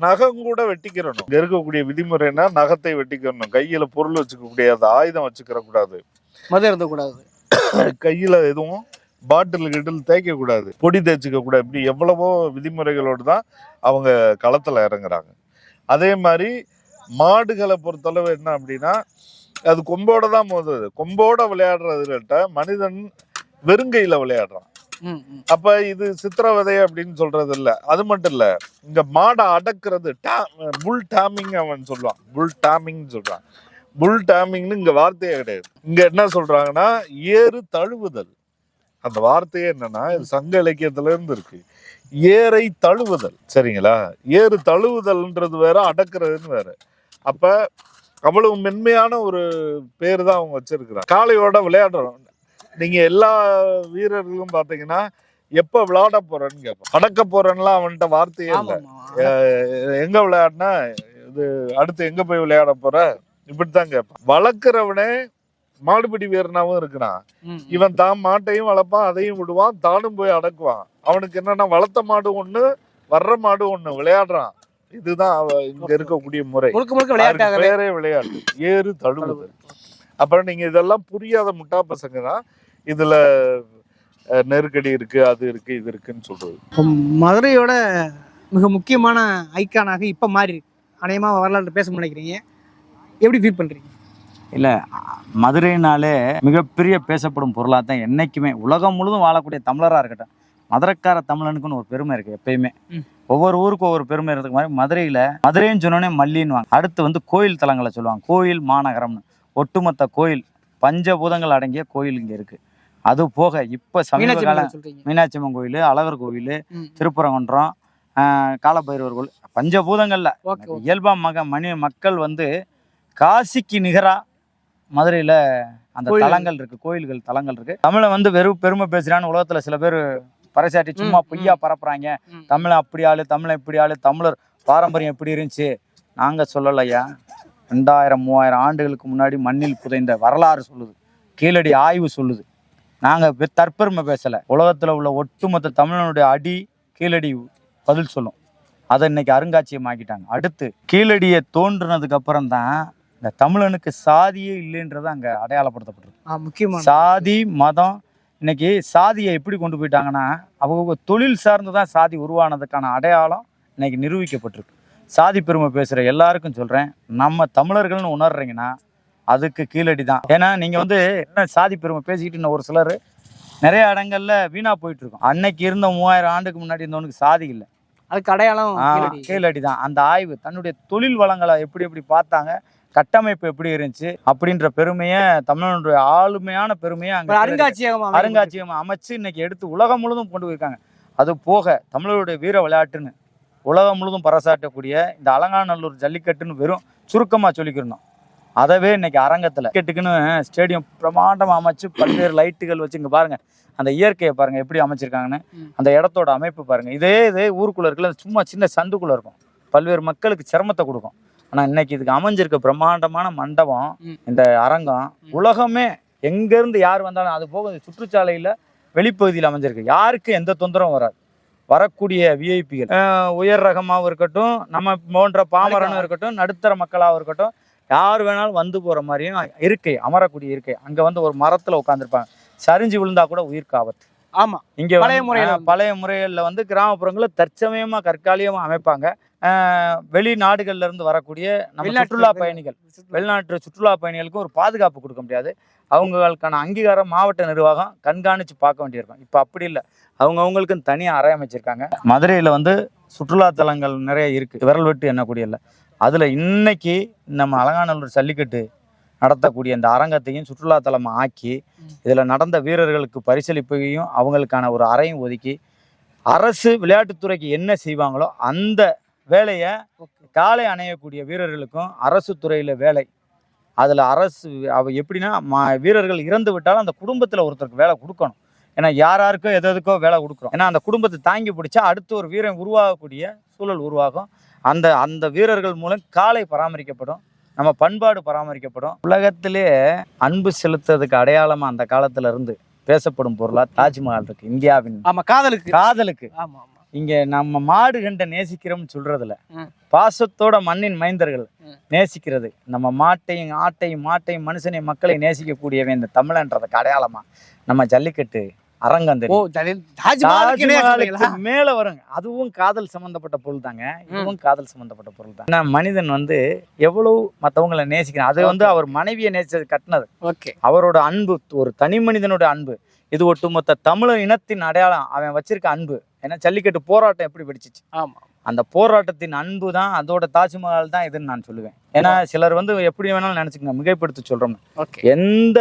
Speaker 2: நகம் கூட வெட்டிக்கிறணும். இங்க இருக்கக்கூடிய விதிமுறைனா நகத்தை வெட்டிக்கிறணும் கையில பொருள் வச்சுக்க கூடாது ஆயுதம் வச்சுக்கிற கூடாது.
Speaker 4: மது இருந்தக்கூடாது.
Speaker 2: கையில எதுவும் பாட்டில் கிட்டில் தேய்க்க கூடாது பொடி தேய்ச்சிக்க கூடாது. இப்படி எவ்வளவோ விதிமுறைகளோடு தான் அவங்க களத்துல இறங்குறாங்க. அதே மாதிரி மாடுகளை பொறுத்தளவு என்ன அப்படின்னா அது கொம்போட தான் மோதுது கொம்போட விளையாடுறதுகிட்ட மனிதன் வெறுங்கையில விளையாடுறான். அப்ப இது சித்திரவதை அப்படின்னு சொல்றது இல்ல அது மட்டும் இல்ல. இங்க மாடை அடக்குறது புல் டாமிங் அவன் சொல்லுவான். புல் டாமிங் சொல்றான். புல் டாமிங்னு இங்க வார்த்தையே கிடையாது. இங்க என்ன சொல்றாங்கன்னா ஏறு தழுவுதல். அந்த வார்த்தையே என்னன்னா இது சங்க இலக்கியத்துல இருந்து இருக்கு ஏரை தழுவுதல். சரிங்களா? ஏறு தழுவுதல்ன்றது வேற அடக்குறதுன்னு வேற. அப்ப அவ்வளவு மென்மையான ஒரு பேர் தான் அவங்க வச்சிருக்கிறாங்க. காளையோட விளையாடுறோம். நீங்க எல்லா வீரர்களும் பாத்தீங்கன்னா எப்ப விளையாட போறேன்னு கேட்பான் அடக்க போறேன்லாம் அவன்கிட்ட வார்த்தையே இல்லை. எங்க விளையாடினா? இது அடுத்து எங்க போய் விளையாட போற? இப்படித்தான் கேட்பான் வளர்க்குறவனே மாடுபிடி வீரனாவும் இருக்கிறான். இவன் தான் மாட்டையும் வளர்ப்பான் அதையும் விடுவான் தானும் போய் அடக்குவான். அவனுக்கு என்னன்னா வளர்த்த மாடு ஒண்ணு வர்ற மாடு ஒண்ணு விளையாடுறான். இதுதான் இங்க இருக்கக்கூடிய முறை. பேரே விளையாட்டு. ஏறு தழுவுதல். அப்புறம் நீங்க இதெல்லாம் புரியாத முட்டா பசங்க தான் இதுல நெருக்கடி இருக்கு அது இருக்கு இது இருக்குன்னு சொல்றது.
Speaker 4: மதுரையோட மிக முக்கியமான ஐக்கானாக இப்போ மாறி இருக்கு. அநேகமாக வரலாறு பேச நினைக்கிறீங்க எப்படி ஃபீல் பண்ணுறீங்க
Speaker 1: இல்லை மதுரைனாலே மிகப்பெரிய பேசப்படும் பொருளாக தான் என்றைக்குமே உலகம் முழுதும் வாழக்கூடிய தமிழராக இருக்கட்டும். மதுரைக்கார தமிழனுக்குன்னு ஒரு பெருமை இருக்குது எப்பயுமே. ஒவ்வொரு ஊருக்கும் ஒவ்வொரு பெருமை இருக்கிற மாதிரி மதுரையில் மதுரைன்னு சொன்னோடனே மல்லின்னுவாங்க. அடுத்து வந்து கோயில் தலங்களை சொல்லுவாங்க. கோயில் மாநகரம்னு. ஒட்டுமொத்த கோயில் பஞ்சபூதங்கள் அடங்கிய கோயில் இங்கே இருக்குது அது போக இப்போ சமீப
Speaker 4: மீனாட்சி அம்மன்
Speaker 1: கோயில் அழகர் கோயில். திருப்பரங்குன்றம் காலபைரவர் கோயில். பஞ்சபூதங்கள்ல.
Speaker 4: Okay okay.
Speaker 1: இயல்பா மக மனி மக்கள் வந்து காசிக்கு நிகரா மதுரையில அந்த தலங்கள் இருக்கு கோயில்கள் தலங்கள் இருக்கு. தமிழை வந்து வெறும் பெருமை பேசுறான்னு உலகத்துல சில பேர் பறைசாட்டி சும்மா பொய்யா பரப்புறாங்க. தமிழை அப்படி ஆளு தமிழை இப்படி ஆளு தமிழர் பாரம்பரியம் எப்படி இருந்துச்சு? நாங்க சொல்லலையா ரெண்டாயிரம் மூவாயிரம் ஆண்டுகளுக்கு முன்னாடி மண்ணில் புதைந்த வரலாறு சொல்லுது. கீழடி ஆய்வு சொல்லுது. நாங்க தற்பெருமை பேசல. உலகத்துல உள்ள ஒட்டுமொத்த தமிழனுடைய அடி கீழடி பதில் சொல்லும். அதை இன்னைக்கு அருங்காட்சியம் ஆக்கிட்டாங்க. அடுத்து கீழடியை தோன்றுனதுக்கு அப்புறம் தான் இந்த தமிழனுக்கு சாதியே இல்லைன்றது அங்கே அடையாளப்படுத்தப்பட்டிருக்கு.
Speaker 4: ஆ, முக்கியமான
Speaker 1: சாதி மதம் இன்னைக்கு சாதியை எப்படி கொண்டு போயிட்டாங்கன்னா அவங்க தொழில் சார்ந்து தான் சாதி உருவானதுக்கான அடையாளம் இன்னைக்கு நிரூபிக்கப்பட்டிருக்கு. சாதி பெருமை பேசுகிற எல்லாருக்கும் சொல்கிறேன் நம்ம தமிழர்கள்னு உணர்றீங்கன்னா அதுக்கு கீழடி தான் ஏன்னா நீங்கள் வந்து என்ன சாதி பெருமை பேசிக்கிட்டு இன்னும் ஒரு சிலர் நிறைய இடங்கள்ல வீணா போயிட்டு இருக்கோம் அன்னைக்கு இருந்த மூவாயிரம் ஆண்டுக்கு முன்னாடி இருந்தவனுக்கு சாதி இல்லை.
Speaker 4: அதுக்கு அடையாளம். கீழடி.
Speaker 1: தான் அந்த ஆய்வு தன்னுடைய தொழில் வளங்களை எப்படி எப்படி பார்த்தாங்க கட்டமைப்பு எப்படி இருந்துச்சு அப்படின்ற பெருமையை தமிழனுடைய ஆளுமையான பெருமையை அங்கே
Speaker 4: அருங்காட்சியகம்.
Speaker 1: அருங்காட்சியகம் அமைச்சு இன்னைக்கு எடுத்து உலகம் முழுதும் கொண்டு போயிருக்காங்க. அது போக தமிழருடைய வீர விளையாட்டுன்னு உலகம் முழுதும் பறைசாட்டக்கூடிய இந்த அலங்காநல்லூர் ஜல்லிக்கட்டுன்னு வெறும் சுருக்கமாக சொல்லிக்கிறணும் அதவே இன்னைக்கு அரங்கத்தில் கிரிக்கெட்டுக்குன்னு ஸ்டேடியம் பிரமாண்டமாக அமைச்சு பல்வேறு லைட்டுகள் வச்சு இங்கே பாருங்க. அந்த இயற்கையை பாருங்க எப்படி அமைச்சிருக்காங்கன்னு. அந்த இடத்தோட அமைப்பு பாருங்க. இதே இதே ஊருக்குள்ள இருக்குல்ல சும்மா சின்ன சந்துக்குள்ள இருக்கும். பல்வேறு மக்களுக்கு சிரமத்தை கொடுக்கும். ஆனால் இன்னைக்கு இதுக்கு அமைஞ்சிருக்க பிரம்மாண்டமான மண்டபம். இந்த அரங்கம் உலகமே எங்கேருந்து யார் வந்தாலும் அது போக இந்த சுற்றுச்சாலையில் வெளிப்பகுதியில் அமைஞ்சிருக்கு. யாருக்கும் எந்த தொந்தரவும் வராது. வரக்கூடிய விஐபிகள் உயர் ரகமாகவும் இருக்கட்டும் நம்ம போன்ற பாமரனும் இருக்கட்டும் நடுத்தர மக்களாகவும் இருக்கட்டும் யார் வேணாலும் வந்து போகிற மாதிரியும் இருக்கை அமரக்கூடிய இருக்கை. அங்கே வந்து ஒரு மரத்தில் உட்காந்துருப்பாங்க சரிஞ்சு விழுந்தா கூட உயிருக்கு ஆபத்து
Speaker 4: ஆமா.
Speaker 1: இங்கே
Speaker 4: பழைய முறையில.
Speaker 1: பழைய முறைகளில் வந்து கிராமப்புறங்களில் தற்சமயமாக தற்காலிகமாக அமைப்பாங்க. வெளிநாடுகள்ல இருந்து வரக்கூடிய நம்ம சுற்றுலா பயணிகள். வெளிநாட்டு சுற்றுலா பயணிகளுக்கும் ஒரு பாதுகாப்பு கொடுக்க முடியாது. அவங்களுக்கான அங்கீகாரம் மாவட்ட நிர்வாகம் கண்காணித்து பார்க்க வேண்டியிருக்கும். இப்போ அப்படி இல்லை. அவங்க அவங்களுக்குன்னு தனியாக அறை அமைச்சிருக்காங்க. மதுரையில் வந்து சுற்றுலா தலங்கள் நிறைய இருக்குது விரல் வெட்டு எண்ணக்கூடிய இல்லை. அதில் இன்னைக்கு நம்ம அலங்காநல்லூர் ஜல்லிக்கட்டு நடத்தக்கூடிய இந்த அரங்கத்தையும் சுற்றுலா தலமாக ஆக்கி இதில் நடந்த வீரர்களுக்கு பரிசளிப்பையும் அவங்களுக்கான ஒரு அறையும் ஒதுக்கி அரசு விளையாட்டுத்துறைக்கு என்ன செய்வாங்களோ அந்த வேலையை காலை அணையக்கூடிய வீரர்களுக்கும் அரசு துறையில் வேலை. அதில் அரசு அவ எப்படின்னா மா வீரர்கள் இறந்து விட்டாலும் அந்த குடும்பத்தில் ஒருத்தருக்கு வேலை கொடுக்கணும். ஏன்னா யார் யாருக்கோ எது எதுக்கோ வேலை கொடுக்குறோம். ஏன்னா அந்த குடும்பத்தை தாங்கி பிடிச்சா அடுத்து ஒரு வீரன் உருவாகக்கூடிய சூழல் உருவாகும். அந்த அந்த வீரர்கள் மூலம் காலை பராமரிக்கப்படும். நம்ம பண்பாடு பராமரிக்கப்படும். உலகத்திலே அன்பு செலுத்துறதுக்கு அடையாளமாக அந்த காலத்துல இருந்து பேசப்படும் பொருளாக தாஜ்மஹால் இருக்கு இந்தியாவின்
Speaker 4: ஆமா காதலுக்கு.
Speaker 1: காதலுக்கு.
Speaker 4: ஆமா ஆமா.
Speaker 1: இங்க நம்ம மாடு கண்ட நேசிக்கிறோம்னு சொல்றதுல
Speaker 4: ம்.
Speaker 1: பாசத்தோட மண்ணின் மைந்தர்கள். நேசிக்கிறது. நம்ம மாட்டையும் ஆட்டையும் மாட்டையும் மனுஷனையும் மக்களை நேசிக்கக்கூடியவன் இந்த தமிழன்றதுக்கு அடையாளமா நம்ம ஜல்லிக்கட்டு?
Speaker 4: தாஜ்மஹாலுக்கு
Speaker 1: மேல வருங்க. அதுவும் காதல் சம்பந்தப்பட்ட பொருள் தாங்க இதுவும் காதல் சம்பந்தப்பட்ட பொருள் தான் மனிதன் வந்து எவ்வளவு மத்தவங்களை நேசிக்கிறான். அது வந்து அவர் மனைவியை நேசிச்சது கட்டினது. அவரோட அன்பு ஒரு தனி மனிதனோட அன்பு. இது ஒட்டுமொத்த தமிழர் இனத்தின் அடையாளம். அவன் வச்சிருக்க அன்பு. ஏன்னா ஜல்லிக்கட்டு போராட்டம் எப்படி வெடிச்சிச்சு?
Speaker 4: ஆமா.
Speaker 1: அந்த போராட்டத்தின் அன்பு தான் அதோட தாஜ்மஹால் தான் இதுன்னு நான் சொல்லுவேன். ஏன்னா சிலர் வந்து எப்படி வேணாலும் நினைச்சுக்கோங்க மிகைப்படுத்தி சொல்றோம் எந்த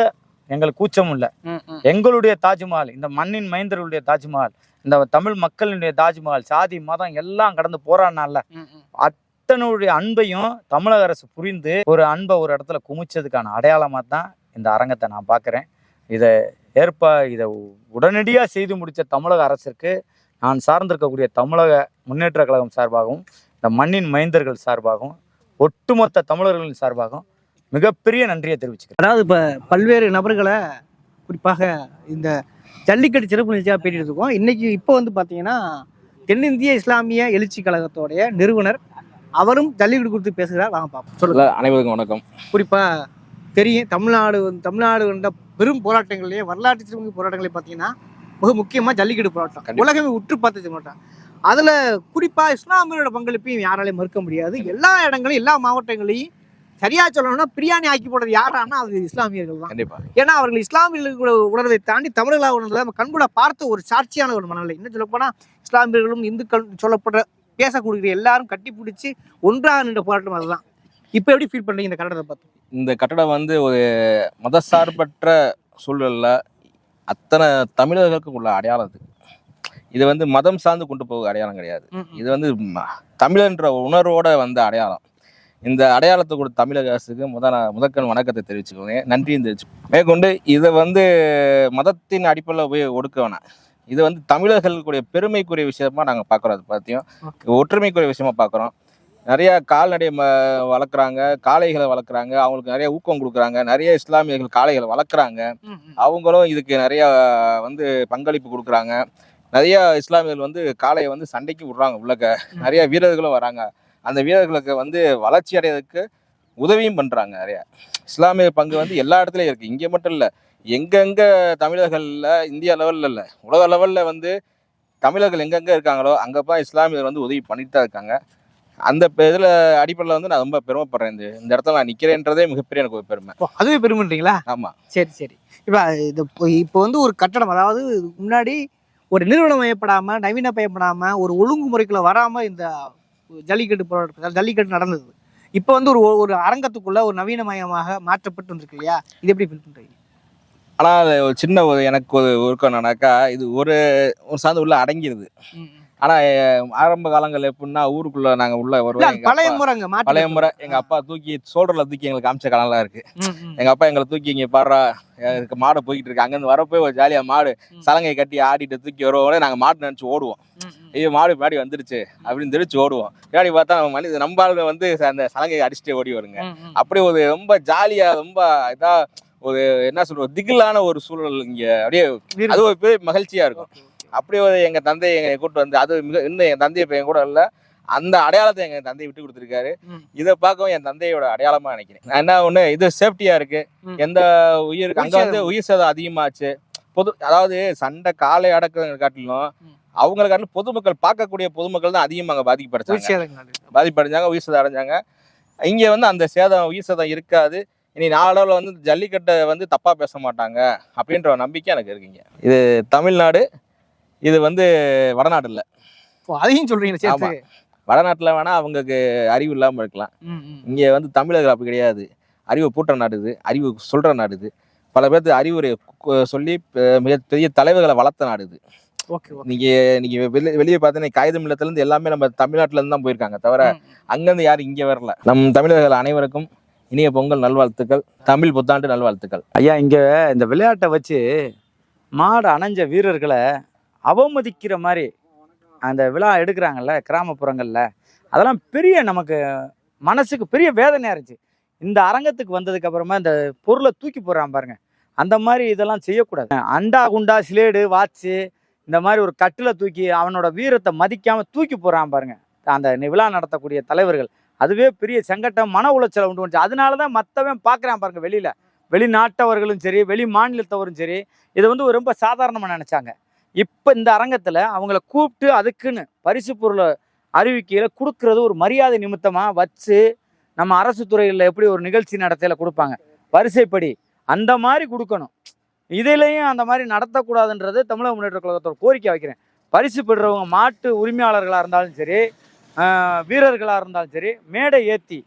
Speaker 1: எங்களுக்கு கூச்சமும் இல்லை. எங்களுடைய தாஜ்மஹால் இந்த மண்ணின் மைந்தர்களுடைய தாஜ்மஹால் இந்த தமிழ் மக்களினுடைய தாஜ்மஹால் சாதி மதம் எல்லாம் கடந்து போராடினால. அத்தனுடைய அன்பையும் தமிழக அரசு புரிந்து ஒரு அன்பை ஒரு இடத்துல குமிச்சதுக்கான அடையாளமாக தான் இந்த அரங்கத்தை நான் பார்க்குறேன். இதை ஏற்பா இதை உடனடியாக செய்து முடித்த தமிழக அரசிற்கு நான் சார்ந்திருக்கக்கூடிய தமிழக முன்னேற்ற கழகம் சார்பாகவும் இந்த மண்ணின் மைந்தர்கள் சார்பாகவும் ஒட்டுமொத்த தமிழர்களின் சார்பாகவும் மிகப்பெரிய நன்றியை தெரிவிச்சுக்கிறேன்.
Speaker 4: அதாவது இப்போ பல்வேறு நபர்களை குறிப்பாக இந்த ஜல்லிக்கட்டு சிறப்பு நிகழ்ச்சியாக பேட்டிட்டு இருக்கோம். இன்னைக்கு இப்போ வந்து பார்த்தீங்கன்னா தென்னிந்திய இஸ்லாமிய எழுச்சி கழகத்தோடைய நிறுவனர் அவரும் ஜல்லிக்கட்டு குறித்து பேசுகிறார். வாங்க பார்ப்போம் சொல்லுங்க.
Speaker 3: இல்ல, அனைவருக்கும் வணக்கம்.
Speaker 4: குறிப்பாக தெரியும் தமிழ்நாடு தமிழ்நாடு வந்த பெரும் போராட்டங்கள்லேயே வரலாற்று சிறப்பு போராட்டங்களே பார்த்தீங்கன்னா மிக முக்கியமாக ஜல்லிக்கட்டு போராட்டம். உலகமே உற்று பார்த்து போராட்டம் அதில் குறிப்பாக இஸ்லாமியரோட பங்களிப்பையும் யாராலையும் மறுக்க முடியாது. எல்லா இடங்களையும் எல்லா மாவட்டங்களையும் சரியா சொல்லணும்னா பிரியாணி ஆக்கி போடுறது யாரானா அது இஸ்லாமியர்கள் தான்.
Speaker 3: கண்டிப்பா.
Speaker 4: ஏன்னா அவர்கள் இஸ்லாமியர்களோட உணர்வை தாண்டி தமிழர்களாக உணர்ந்ததை நம்ம கண்கூட பார்த்த ஒரு சாட்சியான ஒரு மனநிலை. இன்னும் சொல்லப்போனா இஸ்லாமியர்களும் இந்துக்கள் சொல்லப்படுற பேசக்கூடிய எல்லாரும் கட்டி பிடிச்சி ஒன்றாக நின்ற போராட்டம் அதுதான். இப்போ எப்படி ஃபீல் பண்றீங்க இந்த கட்டடத்தை பார்த்து?
Speaker 3: இந்த கட்டடம் வந்து ஒரு மதசார்பற்ற சூழல்ல அத்தனை தமிழர்களுக்கும் உள்ள அடையாளம் இது இது வந்து மதம் சார்ந்து கொண்டு போக அடையாளம் கிடையாது. இது வந்து தமிழன்ற உணர்வோட வந்த அடையாளம். இந்த அடையாளத்தை கொடுத்த தமிழக அரசுக்கு முத நான் முதற்கண் வணக்கத்தை தெரிவிச்சுக்கோங்க நன்றியும் தெரிவிச்சு மேற்கொண்டு இதை வந்து மதத்தின் அடிப்படையில் போய் ஒடுக்க வேணாம். இது வந்து தமிழர்களுடைய பெருமைக்குரிய விஷயமா நாங்கள் பார்க்குறோம் அது பார்த்தியும் ஒற்றுமைக்குரிய விஷயமா பார்க்குறோம். நிறைய கால்நடை ம வளர்க்குறாங்க காளைகளை வளர்க்குறாங்க அவங்களுக்கு நிறைய ஊக்கம் கொடுக்குறாங்க நிறைய இஸ்லாமியர்கள் காளைகளை வளர்க்குறாங்க. அவங்களும் இதுக்கு நிறைய வந்து பங்களிப்பு கொடுக்குறாங்க. நிறைய இஸ்லாமியர்கள் வந்து காளையை வந்து சண்டைக்கு விடுறாங்க உள்ளக்க. நிறைய வீரர்களும் வராங்க. அந்த வீரர்களுக்கு வந்து வளர்ச்சி அடையறதுக்கு உதவியும் பண்றாங்க நிறைய. இஸ்லாமிய பங்கு வந்து எல்லா இடத்துலயும் இருக்கு. இங்க மட்டும் இல்ல எங்கெங்க தமிழர்கள்ல இந்தியா லெவல்ல இல்ல உலக லெவல்ல வந்து தமிழர்கள் எங்கெங்க இருக்காங்களோ அங்கப்பா இஸ்லாமியர் வந்து உதவி பண்ணிட்டு தான் இருக்காங்க. அந்த இதுல அடிப்படையில் வந்து நான் ரொம்ப பெருமைப்படுறேன். இந்த இந்த இடத்துல நான் நிக்கிறேன்றதே மிகப்பெரிய எனக்கு ஒரு பெருமை.
Speaker 4: அதுவே பெருமைன்றீங்களா?
Speaker 3: ஆமா.
Speaker 4: சரி சரி. இப்போ இது இப்போ வந்து ஒரு கட்டடம் அதாவது முன்னாடி ஒரு நிறுவனமயப்படாம நவீனமயப்படாம ஒரு ஒழுங்குமுறைக்குள்ள வராம இந்த ஜல்லிக்கட்டு போராட்டம் ஜல்லிக்கட்டு நடந்தது. இப்போ வந்து ஒரு ஒரு அரங்கத்துக்குள்ள ஒரு நவீனமயமாக மாற்றப்பட்டு வந்திருக்கு இல்லையா? இது எப்படி ஃபீல் பண்றீங்க?
Speaker 3: ஆனால் ஒரு சின்ன ஒரு எனக்கு ஒரு ஒருக்கம் என்னன்னாக்கா இது ஒரு ஒரு சார்ந்து உள்ள அடங்கிடுது ஆனா ஆரம்ப காலங்கள் எப்படின்னா ஊருக்குள்ள நாங்க உள்ள வருவோம்
Speaker 4: பழைய முறைங்க
Speaker 3: பழைய முறை எங்க அப்பா தூக்கி சோல்டர்ல தூக்கி எங்களுக்கு காமிச்ச காலம்லாம் இருக்கு. எங்க அப்பா எங்களை தூக்கி இங்க பாடுறா எனக்கு மாடு போய்கிட்டு இருக்கு அங்கிருந்து வரப்போ ஒரு ஜாலியா மாடு. சலங்கை கட்டி ஆடிட்டு தூக்கி வருவோம் நாங்க மாடு நினைச்சு ஓடுவோம். ஐயோ மாடு பின்னாடி வந்துருச்சு அப்படின்னு தெரிச்சு ஓடுவோம் பின்னாடி பார்த்தா நம்ம மனித நம்ம ஆளுங்க வந்து அந்த சலங்கை அடிச்சுட்டே ஓடி வருங்க. அப்படி ஒரு ரொம்ப ஜாலியா ரொம்ப இதா ஒரு என்ன சொல்றது திகிலான ஒரு சூழல் இங்க அப்படியே அது ஒரு பெரிய மகிழ்ச்சியா இருக்கும். அப்படி ஒரு எங்க தந்தை எங்க கூட்டு வந்து அது மிக இன்னும் என் தந்தை இப்ப என் கூட இல்ல அந்த அடையாளத்தை எங்க தந்தை விட்டு கொடுத்துருக்காரு. இதை பார்க்கவும் என் தந்தையோட அடையாளமா நினைக்கிறேன். நான் என்ன ஒண்ணு இது சேஃப்டியா இருக்கு. எந்த உயிருக்கு அங்க வந்து உயிர் சேதம். அதிகமாச்சு. பொது அதாவது சண்டை காலை அடக்குறவங்க காட்டிலும். அவங்களை காட்டிலும் பொதுமக்கள் பார்க்கக்கூடிய பொதுமக்கள் தான் அதிகமாக அங்க
Speaker 4: உயிர் நடக்குது.
Speaker 3: பாதிப்படைஞ்சாங்க உயிர் சேதம் அடைஞ்சாங்க. இங்க வந்து அந்த சேதம் உயிர் சேதம் இருக்காது. இனி நாளவில் வந்து ஜல்லிக்கட்டை வந்து தப்பா பேச மாட்டாங்க அப்படின்ற ஒரு நம்பிக்கை எனக்கு இருக்குங்க இது தமிழ்நாடு இது வந்து வடநாடு இல்ல
Speaker 4: ஓ, அதையும் சொல்றீங்க சேர்த்து.
Speaker 3: வடநாட்டுல வேணா அவங்களுக்கு அறிவு இல்லாம இருக்கலாம். இங்க வந்து தமிழர்கள் அப்படி கிடையாது. அறிவு பூட்டுற நாடு இது அறிவு சொல்ற நாடு இது. பல பேர்த்து அறிவுரை சொல்லி பெ- மிக பெரிய தலைவர்களை வளர்த்த நாடு இது.
Speaker 4: Okay okay.
Speaker 3: நீங்க நீங்க வெளியே வெளியே பார்த்தீங்கன்னா காகிதம் இல்லத்துல இருந்து எல்லாமே நம்ம தமிழ்நாட்டுல இருந்து தான் போயிருக்காங்க தவிர அங்கிருந்து யாரும் இங்க வரல. நம் தமிழர்கள் அனைவருக்கும் இனிய பொங்கல் நல்வாழ்த்துக்கள் தமிழ் புத்தாண்டு நல்வாழ்த்துக்கள்.
Speaker 1: ஐயா இங்க இந்த விளையாட்டை வச்சு மாடு அணைஞ்ச வீரர்களை அவமதிக்கிற மாதிரி அந்த விழா எடுக்கிறாங்கல்ல கிராமப்புறங்களில் அதெல்லாம் பெரிய நமக்கு மனசுக்கு பெரிய வேதனையாக இருந்துச்சு. இந்த அரங்கத்துக்கு வந்ததுக்கு அப்புறமா இந்த பொருளை தூக்கி போடுறான் பாருங்க. அந்த மாதிரி இதெல்லாம் செய்யக்கூடாது. அண்டா குண்டா சிலேடு வாட்சு இந்த மாதிரி ஒரு கட்டில் தூக்கி அவனோட வீரத்தை மதிக்காம தூக்கி போடுறான் பாருங்க. அந்த விழா நடத்தக்கூடிய தலைவர்கள். அதுவே பெரிய சங்கட்டம் மன உளைச்சலை உண்டு வந்துச்சு. அதனால தான் மற்றவன் பார்க்குறான் பாருங்க வெளியில். வெளிநாட்டவர்களும் சரி வெளி மாநிலத்தவரும் சரி இதை வந்து ஒரு ரொம்ப சாதாரணமாக நினச்சாங்க. இப்போ இந்த அரங்கத்தில் அவங்கள கூப்பிட்டு அதுக்குன்னு பரிசு பொருளை அறிவிக்கையில் கொடுக்கறது ஒரு மரியாதை நிமித்தமாக வச்சு நம்ம அரசு துறையில் எப்படி ஒரு நிகழ்ச்சி நடத்தையில் கொடுப்பாங்க? வரிசைப்படி. அந்த மாதிரி கொடுக்கணும். இதுலேயும் அந்த மாதிரி நடத்தக்கூடாதுன்றது தமிழக முன்னேற்ற கழகத்தோட கோரிக்கை வைக்கிறேன். பரிசு பெறுறவங்க மாட்டு உரிமையாளர்களாக இருந்தாலும் சரி வீரர்களாக இருந்தாலும் சரி மேடை ஏற்றி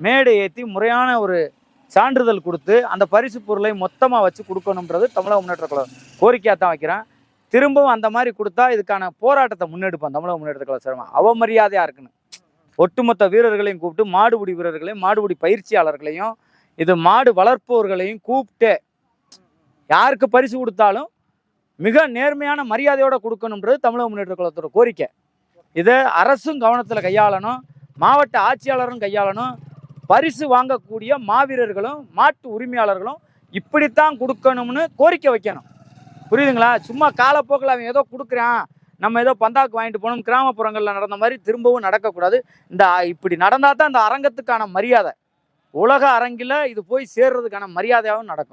Speaker 1: மேடை ஏற்றி முறையான ஒரு சான்றிதழ் கொடுத்து அந்த பரிசு பொருளை மொத்தமாக வச்சு கொடுக்கணுன்றது தமிழக முன்னேற்ற கழகம் கோரிக்கையாக தான் வைக்கிறேன். திரும்பவும் அந்த மாதிரி கொடுத்தா இதுக்கான போராட்டத்தை முன்னெடுப்போம் தமிழக முன்னெடுத்த கழகம் சிரமம் அவமரியாதையாக இருக்குன்னு ஒட்டுமொத்த வீரர்களையும் கூப்பிட்டு மாடுபிடி வீரர்களையும் மாடுபிடி பயிற்சியாளர்களையும் இது மாடு வளர்ப்பவர்களையும் கூப்பிட்டு யாருக்கு பரிசு கொடுத்தாலும் மிக நேர்மையான மரியாதையோட கொடுக்கணுன்றது தமிழக முன்னேற்ற கழகத்தோட கோரிக்கை. இதை அரசும் கவனத்தில் கையாளணும் மாவட்ட ஆட்சியாளரும் கையாளணும். பரிசு வாங்கக்கூடிய மாவீரர்களும் மாட்டு உரிமையாளர்களும் இப்படித்தான் கொடுக்கணும்னு கோரிக்கை வைக்கணும். புரியுதுங்களா? சும்மா காலப்போக்கில் அவன் ஏதோ கொடுக்குறான். நம்ம ஏதோ பந்தாக்கு வாங்கிட்டு போகணும் கிராமப்புறங்களில் நடந்த மாதிரி திரும்பவும் நடக்கக்கூடாது. இந்த இப்படி நடந்தால் தான் இந்த அரங்கத்துக்கான மரியாதை. உலக அரங்கில் இது போய் சேர்றதுக்கான மரியாதையாகவும் நடக்கும்.